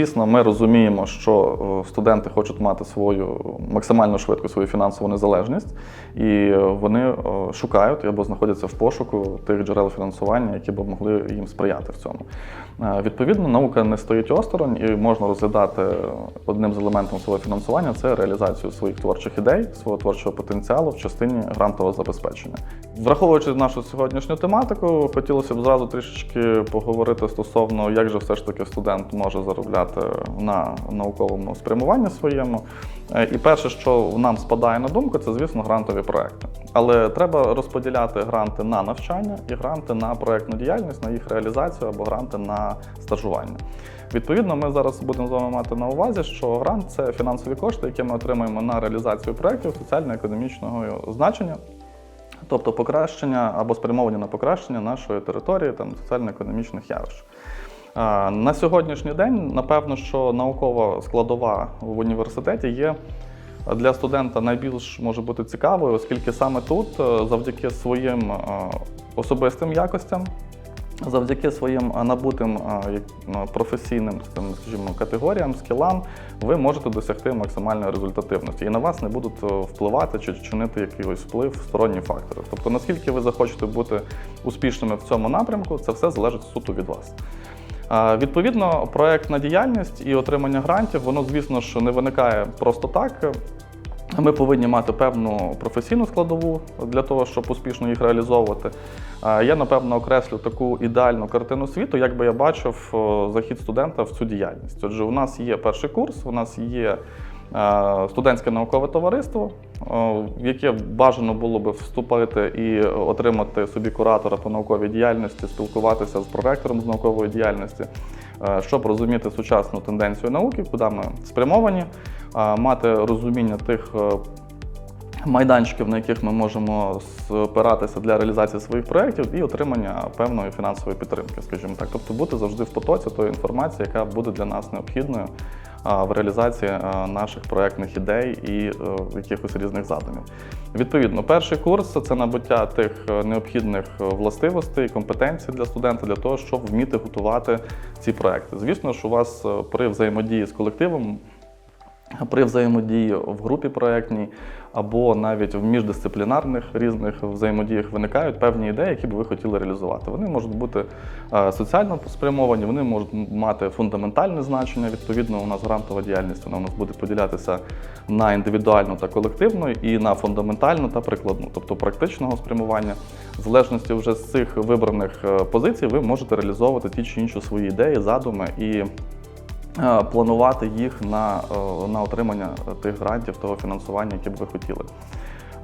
Звісно, ми розуміємо, що е, студенти хочуть мати свою максимально швидку свою фінансову незалежність, і е, вони е, шукають або знаходяться в пошуку тих джерел фінансування, які б могли їм сприяти в цьому. Відповідно, наука не стоїть осторонь і можна розглядати одним з елементів свого фінансування це реалізацію своїх творчих ідей, свого творчого потенціалу в частині грантового забезпечення. Враховуючи нашу сьогоднішню тематику, хотілося б зразу трішечки поговорити стосовно, як же все ж таки студент може заробляти на науковому спрямуванні своєму. Е, І перше, що нам спадає на думку, це, звісно, грантові проекти. Але треба розподіляти гранти на навчання і гранти на проектну діяльність, на їх реалізацію або гранти на стажування. Відповідно, ми зараз будемо з вами мати на увазі, що грант це фінансові кошти, які ми отримуємо на реалізацію проєктів соціально-економічного значення. Тобто покращення або спрямовані на покращення нашої території там соціально-економічних явищ. На сьогоднішній день, напевно, що наукова складова в університеті є для студента найбільш може бути цікавою, оскільки саме тут, е, завдяки своїм е, особистим якостям, завдяки своїм е, набутим е, професійним скажімо, категоріям, скілам, ви можете досягти максимальної результативності. І на вас не будуть впливати чи чинити якийсь вплив сторонні фактори. Тобто, наскільки ви захочете бути успішними в цьому напрямку, це все залежить суто від вас. Відповідно, проектна діяльність і отримання грантів, воно, звісно ж, не виникає просто так. Ми повинні мати певну професійну складову для того, щоб успішно їх реалізовувати. Я, напевно, окреслю таку ідеальну картину світу, як би я бачив захід студента в цю діяльність. Отже, у нас є перший курс, у нас є студентське наукове товариство, в яке бажано було би вступити і отримати собі куратора по науковій діяльності, спілкуватися з проректором з наукової діяльності, е, щоб розуміти сучасну тенденцію науки, куди ми спрямовані, е, мати розуміння тих. е, Майданчиків, на яких ми можемо спиратися для реалізації своїх проєктів і отримання певної фінансової підтримки, скажімо так. Тобто бути завжди в потоці тої інформації, яка буде для нас необхідною в реалізації наших проєктних ідей і е, якихось різних задумів. Відповідно, перший курс це набуття тих е, необхідних е, властивостей, компетенцій для студента для того, щоб вміти готувати ці проекти. Звісно ж, у вас при взаємодії з колективом при взаємодії в групі проєктній або навіть в міждисциплінарних різних взаємодіях виникають певні ідеї, які б ви хотіли реалізувати. Вони можуть бути е, соціально спрямовані, вони можуть мати фундаментальне значення. Відповідно, у нас грантова діяльність вона у нас буде поділятися на індивідуальну та колективну, і на фундаментальну та прикладну, тобто практичного спрямування. В залежності вже з цих вибраних е, позицій, ви можете реалізовувати ті чи інші свої ідеї, задуми і планувати їх на, е, на отримання тих грантів, того фінансування, яке б ви хотіли.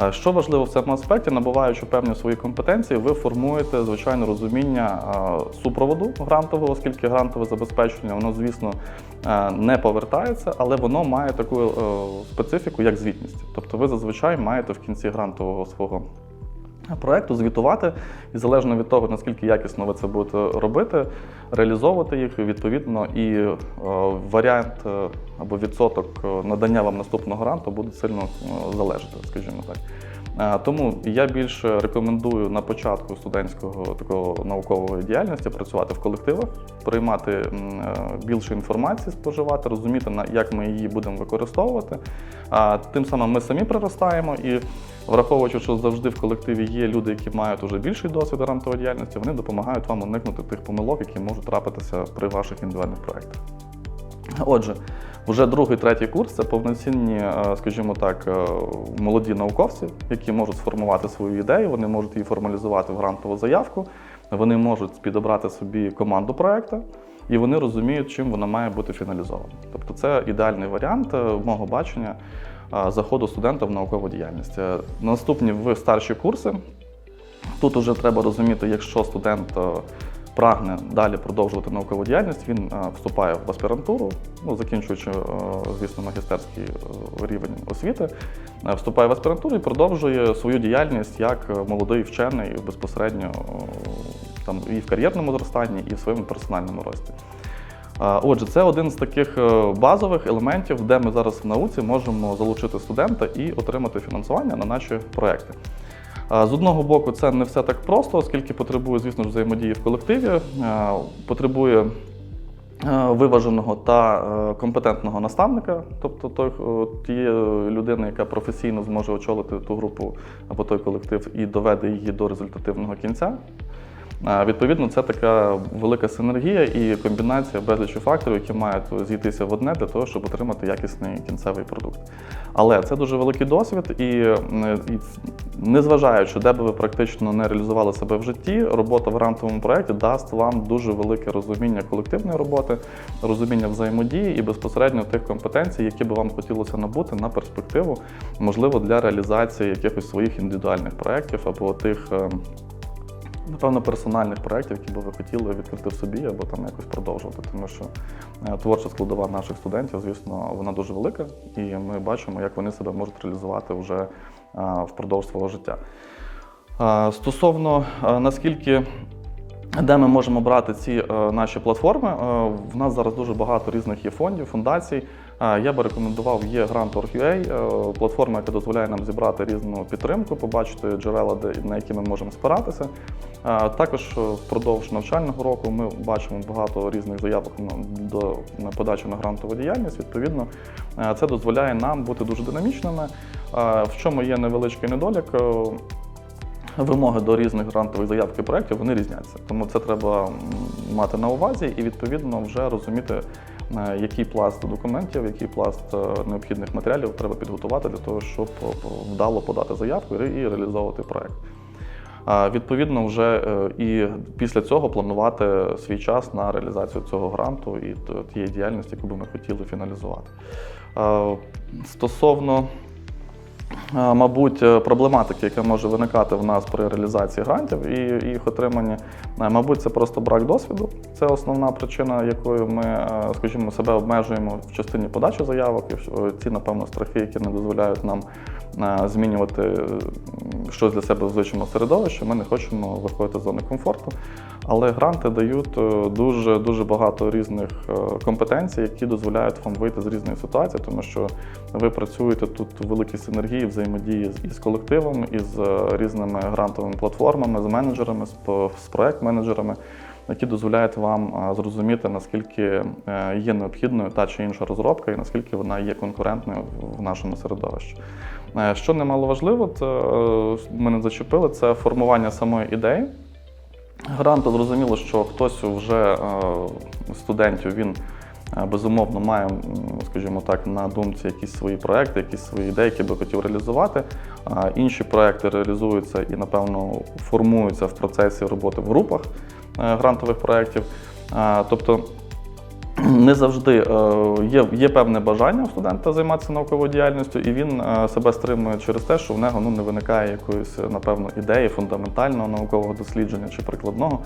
Е, Що важливо в цьому аспекті, набуваючи певні свої компетенції, ви формуєте звичайно розуміння е, супроводу грантового, оскільки грантове забезпечення, воно, звісно, е, не повертається, але воно має таку е, специфіку, як звітність. Тобто ви зазвичай маєте в кінці грантового свого проекту звітувати, і залежно від того, наскільки якісно ви це будете робити, реалізовувати їх, відповідно, і е, варіант е, або відсоток е, надання вам наступного гранту буде сильно залежати, скажімо так. Тому я більше рекомендую на початку студентського такого наукової діяльності працювати в колективах, приймати більше інформації, споживати, розуміти, як ми її будемо використовувати. А Тим самим ми самі приростаємо і враховуючи, що завжди в колективі є люди, які мають уже більший досвід грантової діяльності, вони допомагають вам уникнути тих помилок, які можуть трапитися при ваших індивідуальних проєктах. Отже, вже другий, третій курс це повноцінні, е, скажімо так, е, молоді науковці, які можуть сформувати свою ідею, вони можуть її формалізувати в грантову заявку, вони можуть підобрати собі команду проекту, і вони розуміють, чим вона має бути фіналізована. Тобто це ідеальний варіант е, мого бачення заходу студента в наукову діяльність. Е, Наступні в старші курси. Тут вже треба розуміти, якщо студент е, прагне далі продовжувати наукову діяльність, він е, вступає в аспірантуру, ну, закінчуючи, звісно, магістерський рівень освіти, вступає в аспірантуру і продовжує свою діяльність як молодий вчений безпосередньо там, і в кар'єрному зростанні, і в своєму персональному рості. Отже, це один з таких е, базових елементів, де ми зараз в науці можемо залучити студента і отримати фінансування на наші проекти. З одного боку, це не все так просто, оскільки потребує, звісно ж, взаємодії в колективі, е, потребує е, виваженого та компетентного наставника, тобто той, тієї людини, яка професійно зможе очолити ту групу або той колектив і доведе її до результативного кінця. Відповідно, це така велика синергія і комбінація безлічі факторів, які мають зійтися в одне для того, щоб отримати якісний кінцевий продукт. Але це дуже великий досвід, і, і незважаючи, де би ви практично не реалізували себе в житті, робота в грантовому проєкті дасть вам дуже велике розуміння колективної роботи, розуміння взаємодії і безпосередньо тих компетенцій, які би вам хотілося набути на перспективу, можливо, для реалізації якихось своїх індивідуальних проєктів або тих. Напевно, персональних проєктів, які би ви хотіли відкрити в собі або там якось продовжувати. Тому що е, творча складова наших студентів, звісно, вона дуже велика, і ми бачимо, як вони себе можуть реалізувати вже е, впродовж свого життя. Е, Стосовно наскільки де ми можемо брати ці е, наші платформи? Е, в нас зараз дуже багато різних є фондів, фундацій. Е, я би рекомендував є Grant.org.ua, платформа, яка дозволяє нам зібрати різну підтримку, побачити джерела, на які ми можемо спиратися. Також впродовж навчального року ми бачимо багато різних заявок до, на подачу на грантову діяльність. Відповідно, це дозволяє нам бути дуже динамічними. В чому є невеличкий недолік? Вимоги до різних грантових заявок і проєктів вони різняться. Тому це треба мати на увазі і відповідно вже розуміти, е, який пласт документів, який пласт е, необхідних матеріалів треба підготувати для того, щоб е, вдало подати заявку і реалізовувати проєкт. Відповідно, вже і після цього планувати свій час на реалізацію цього гранту і тієї діяльності, яку би ми хотіли фіналізувати. Стосовно Мабуть, е, проблематики, яка може виникати в нас при реалізації грантів і їх отриманні, е, мабуть, це просто брак досвіду. Це основна причина, якою ми, е, скажімо, себе обмежуємо в частині подачі заявок. І ці, напевно, страхи, які не дозволяють нам е, змінювати е, щось для себе в звичному середовищі. Ми не хочемо виходити з зони комфорту. Але гранти дають е, дуже дуже багато різних е, компетенцій, які дозволяють вам вийти з різної ситуації, тому що ви працюєте тут у великій синергії, взаємодії із колективом, із е, різними грантовими платформами, з менеджерами, з, з проект-менеджерами, які дозволяють вам зрозуміти, наскільки є необхідною та чи інша розробка, і наскільки вона є конкурентною в- в нашому середовищі. Що немаловажливо, це е, ми зачепили, це формування самої ідеї. Гранту зрозуміло, що хтось вже е, студентів він е, безумовно має, скажімо так, на думці якісь свої проекти, якісь свої ідеї, які би хотів реалізувати. Інші проекти реалізуються і, напевно, формуються в процесі роботи в групах е, грантових проєктів. Тобто не завжди е, є, є певне бажання у студента займатися науковою діяльністю, і він е, себе стримує через те, що в нього ну, не виникає якоїсь, е, напевно, ідеї фундаментального наукового дослідження чи прикладного.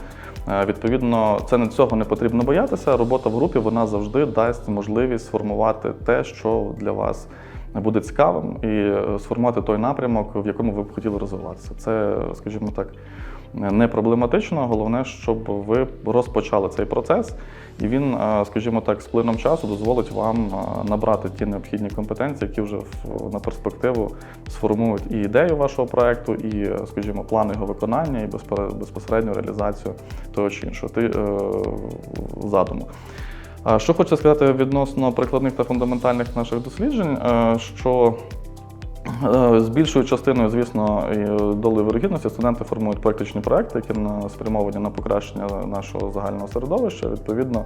Відповідно, це не цього не потрібно боятися. Робота в групі вона завжди дасть можливість сформувати те, що для вас буде цікавим, і сформувати той напрямок, в якому ви б хотіли розвиватися. Це, скажімо так, не проблематично. Головне, щоб ви розпочали цей процес, і він, е, скажімо так, з плином часу дозволить вам е, набрати ті необхідні компетенції, які вже на перспективу сформують і ідею вашого проекту, і, е, скажімо, план його виконання, і безпосередню реалізацію того чи іншого задуму. Що хочу сказати відносно прикладних та фундаментальних наших досліджень, що З більшою частиною, звісно, долею вирогідності студенти формують практичні проекти, які спрямовані на покращення нашого загального середовища. Відповідно,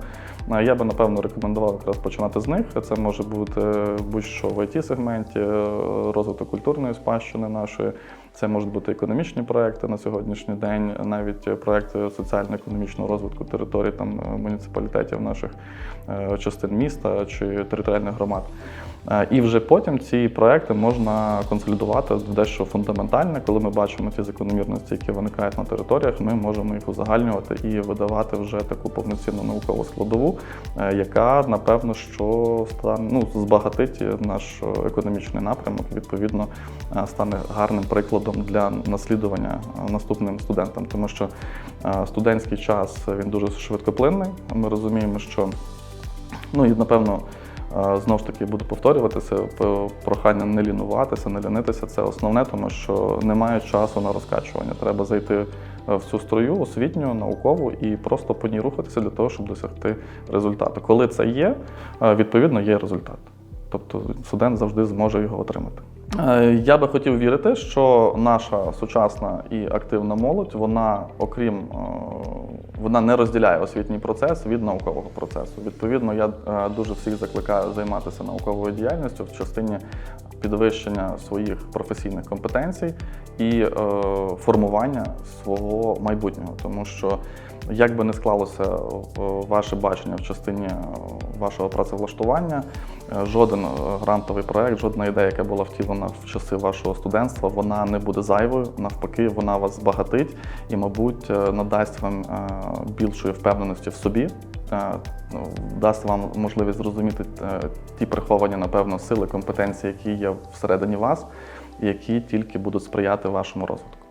е, я би напевно рекомендував якраз починати з них. Це може бути будь-що в it сегменті розвиток культурної спадщини нашої. Це можуть бути економічні проекти на сьогоднішній день, навіть проекти соціально-економічного розвитку територій там е, муніципалітетів наших е, частин міста чи територіальних громад. Е, І вже потім ці проекти можна консолідувати в дещо фундаментальне. Коли ми бачимо ті закономірності, які виникають на територіях, ми можемо їх узагальнювати і видавати вже таку повноцінну наукову складову, е, яка напевно що стане ну, збагатить наш економічний напрямок. Відповідно, е, стане гарним прикладом для наслідування наступним студентам, тому що студентський час він дуже швидкоплинний. Ми розуміємо, що ну і напевно. Знову ж таки буду повторюватися, прохання не лінуватися, не лінитися це основне, тому що немає часу на розкачування. Треба зайти е, в цю строю освітню, наукову і просто по ній рухатися для того, щоб досягти результату. Коли це є, е, відповідно є результат. Тобто студент завжди зможе його отримати. Е, Я би хотів вірити, що наша сучасна і активна молодь, вона, окрім е, вона не розділяє освітній процес від наукового процесу. Відповідно, я е, дуже всіх закликаю займатися науковою діяльністю в частині підвищення своїх професійних компетенцій і формування свого майбутнього, тому що як би не склалося е, ваше бачення в частині е, вашого працевлаштування, е, жоден грантовий проект, жодна ідея, яка була втілена в часи вашого студентства, вона не буде зайвою. Навпаки, вона вас збагатить і, мабуть, надасть вам більшої впевненості в собі. ну, Дасть вам можливість зрозуміти ті приховані, напевно, сили, компетенції, які є всередині вас, і які тільки будуть сприяти вашому розвитку.